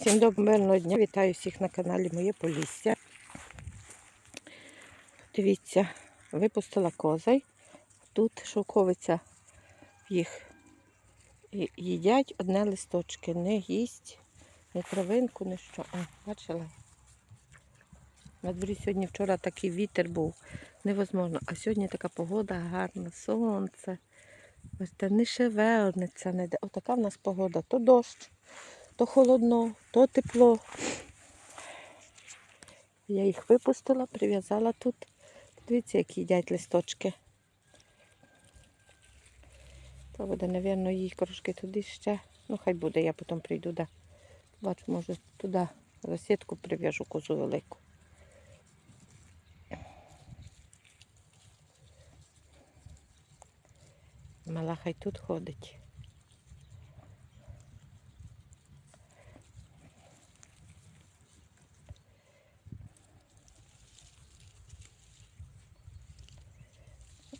Всім доброго дня. Вітаю всіх на каналі Моє Полісся. Дивіться, випустила козай. Тут шовковиця їх їдять одне листочки. Не їсть, ні травинку, ні що. О, бачили? На дворі сьогодні вчора такий вітер був. Невозможно. А сьогодні така погода гарна, сонце. Ось те не шевелниться, не де. Отака в нас погода. То дощ, то холодно, то тепло. Я їх випустила, прив'язала тут. Дивіться, як їдять листочки. То буде, мабуть, їй трошки туди ще. Ну, хай буде, я потім прийду. Да. Бачу, може, туди розсітку прив'яжу козу велику. Мала хай тут ходить.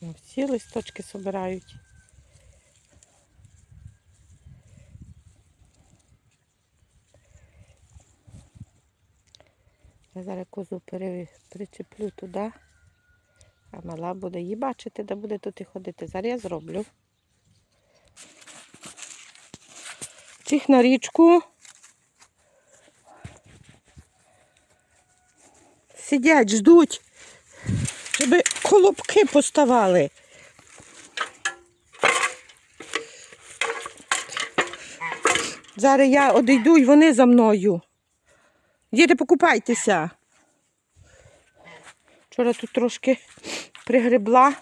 Всі листочки собирають. Я зараз козу причеплю туди, а мала буде її бачити, де буде тут і ходити. Зараз я зроблю. Цих на річку. Сидять, ждуть, щоб колобки поставали. Зараз я одійду і вони за мною. Діти, покупайтеся. Вчора тут трошки пригребла.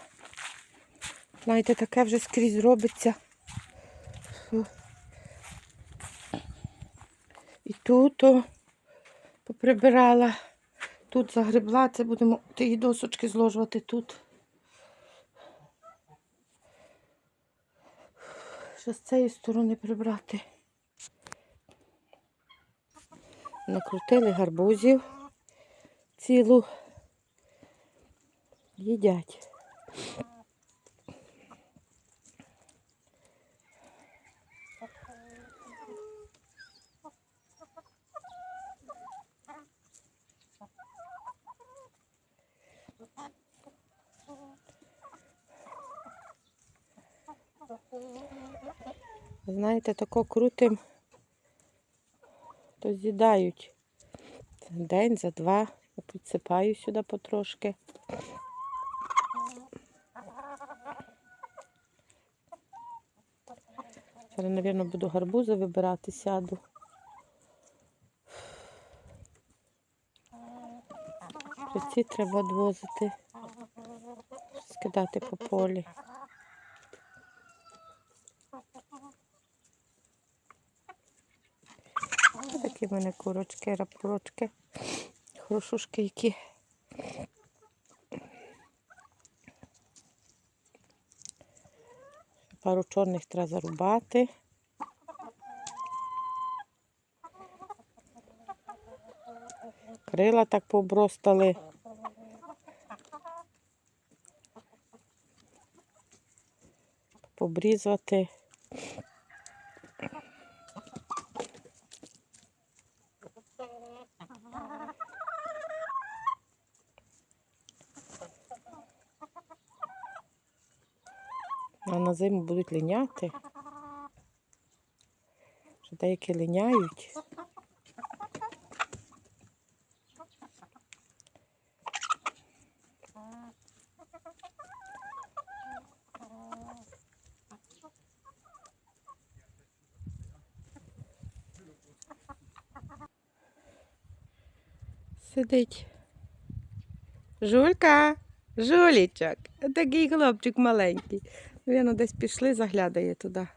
Знаєте, таке вже скрізь робиться. І тут о, поприбирала. Тут загребла, це будемо ті досочки зложувати тут. Що з цієї сторони прибрати. Накрутили гарбузів цілу. Їдять. Знаєте, тако крутим, то з'їдають. День, за два. Я підсипаю сюди потрошки. Зараз, мабуть, буду гарбузи вибирати, сяду. Ці треба відвозити, скидати по полі. Такі в мене курочки, рапурочки, хорошушки які. Пару чорних треба зарубати. Крила так побростали. Побрізати. А на зиму будуть линяти. Що деякі линяють. Сидить. Жулька, жулічок. Такий хлопчик маленький. Він десь пішли, заглядає туди.